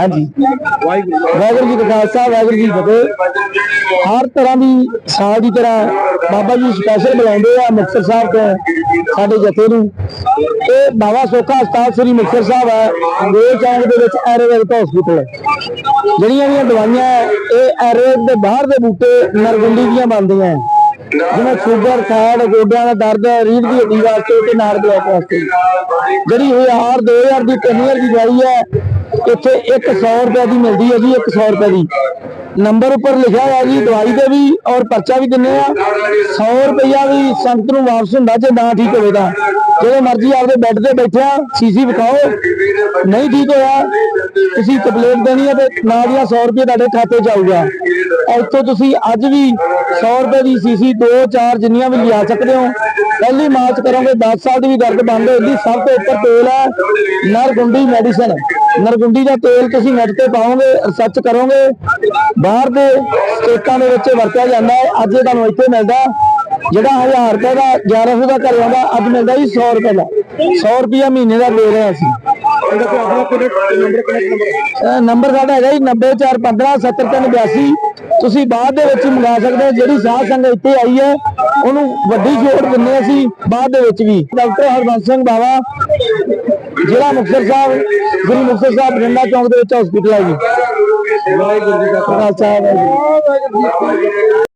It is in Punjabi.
ਹਾਂਜੀ। ਵਾਹਿਗੁਰੂ। ਜੀ ਕਾ ਖਾਲਸਾ ਵਾਹਿਗੁਰੂ ਜੀ ਫਤਿਹ। ਹਰ ਤਰ੍ਹਾਂ ਦੀ ਸਾਲ ਦੀ ਤਰ੍ਹਾਂ ਬਾਬਾ ਜੀ ਸਪੈਸ਼ਲ ਬੁਲਾਉਂਦੇ ਆ ਮੁਕਤਸਰ ਸਾਹਿਬ ਤੋਂ ਸਾਡੇ ਜਥੇ ਨੂੰ। ਇਹ ਬਾਬਾ ਸੋਖਾ ਹਸਪਤਾਲ ਸ੍ਰੀ ਮੁਕਤਸਰ ਸਾਹਿਬ ਹੈ ਗੋਲ ਚੌਂਕ ਦੇ ਵਿੱਚ ਆਯੁਰਵੈਦਿਕ ਹਸਪੀਟਲ ਜਿਹੜੀਆਂ ਵੀ ਦਵਾਈਆਂ ਹੈ, ਇਹ ਆਯੁਰਵੇਦ ਦੇ ਬਾਹਰ ਦੇ ਬੂਟੇ ਨਰਗੁੰਡੀ ਦੀਆਂ ਬਣਦੀਆਂ ਹੈ। ਜਿਵੇਂ ਸ਼ੂਗਰ ਥਾਇਰਡ ਗੋਡਿਆਂ ਦਾ ਦਰਦ ਰੀੜ੍ਹ ਦੀ ਹੱਡੀ ਵਾਸਤੇ ਤੇ ਨਾੜ ਬਲੌਕ ਵਾਸਤੇ। ਜਿਹੜੀ ਇਹ ਆਰ 2000 ਦੀ 3000 ਦੀ ਦਵਾਈ ਹੈ ਇੱਥੇ 100 ਰੁਪਏ ਦੀ ਮਿਲਦੀ ਹੈ ਜੀ 100 ਰੁਪਏ ਦੀ। ਨੰਬਰ ਉੱਪਰ ਲਿਖਿਆ ਹੋਇਆ ਜੀ ਦਵਾਈ ਦੇ ਵੀ ਔਰ ਪਰਚਾ ਵੀ ਦਿੰਨੇ ਆ। 100 ਰੁਪਇਆ ਵੀ ਸੰਗਤ ਨੂੰ ਵਾਪਸ ਹੁੰਦਾ ਜੇ ਨਾ ਠੀਕ ਹੋਵੇ ਤਾਂ। ਜਦੋਂ ਮਰਜ਼ੀ ਆਪਦੇ ਬੈੱਡ ਤੇ ਬੈਠਿਆ, ਸੀਸੀ ਵਿਖਾਓ। ਨਹੀਂ ਠੀਕ ਹੋਇਆ, ਤੁਸੀਂ ਕੰਪਲੇਂਟ ਦੇਣੀ ਹੈ ਤੇ ਨਾਲ ਦੀਆਂ 100 ਰੁਪਏ ਤੁਹਾਡੇ ਖਾਤੇ 'ਚ ਆਊਗਾ। ਇੱਥੋਂ ਤੁਸੀਂ ਅੱਜ ਵੀ 100 ਰੁਪਏ ਦੀ ਸੀਸੀ 2 4 ਜਿੰਨੀਆਂ ਵੀ ਲਿਆ ਸਕਦੇ ਹੋ। ਪਹਿਲੀ ਮਾਰਚ ਕਰੋਗੇ 10 ਸਾਲ ਦੀ ਵੀ ਦਰਦ ਬੰਦ ਹੋ ਜਾਂਦੀ ਸਭ ਤੋਂ ਉੱਪਰ ਤੇਲ ਹੈ ਨਰਗੁੰਡੀ ਮੈਡੀਸਨ। ਨਰਗੁੰਡੀ ਦਾ ਤੇਲ ਤੁਸੀਂ ਨੈਟ ਤੇ ਪਾਓਗੇ ਰਿਸਰਚ ਕਰੋਗੇ ਬਾਹਰ ਦੇ ਸਟੇਟਾਂ ਦੇ ਵਿੱਚ ਵਰਤਿਆ ਜਾਂਦਾ ਹੈ। ਅੱਜ ਇਹ ਤੁਹਾਨੂੰ ਇੱਥੇ ਮਿਲਦਾ ਜਿਹੜਾ 1000 ਰੁਪਏ ਦਾ 1100 ਦਾ ਘਰੇ ਆਉਂਦਾ ਅੱਜ ਮਿਲਦਾ ਜੀ 100 ਰੁਪਏ ਦਾ। 100 ਰੁਪਿਆ ਮਹੀਨੇ ਦਾ ਦੇ ਰਹੇ ਅਸੀਂ। ਨੰਬਰ ਸਾਡਾ ਹੈਗਾ ਜੀ 90415 ਤੁਸੀਂ ਬਾਅਦ ਦੇ ਵਿੱਚ ਮੰਗਾ ਸਕਦੇ ਹੋ ਜਿਹੜੀ ਸਾਧ ਸੰਗਤ ਇੱਥੇ ਆਈ ਹੈ ਉਹਨੂੰ ਵੱਡੀ ਛੋਟ ਦਿੰਦੇ ਅਸੀਂ ਬਾਅਦ ਦੇ ਵਿੱਚ ਵੀ। ਡਾਕਟਰ ਹਰਬੰਸ ਸਿੰਘ ਬਾਵਾ ਜ਼ਿਲ੍ਹਾ ਮੁਕਤਸਰ ਸਾਹਿਬ ਸ੍ਰੀ ਮੁਕਤਸਰ ਸਾਹਿਬ ਬਠਿੰਡਾ ਚੌਂਕ ਦੇ ਵਿੱਚ ਹਸਪੀਟਲ ਹੈ ਜੀ। ਵਾਹਿਗੁਰੂ ਜੀ ਕਾ ਖਾਲਸਾ। ਵਾਹਿਗੁਰੂ ਜੀ ਕੀ ਫਤਿਹ।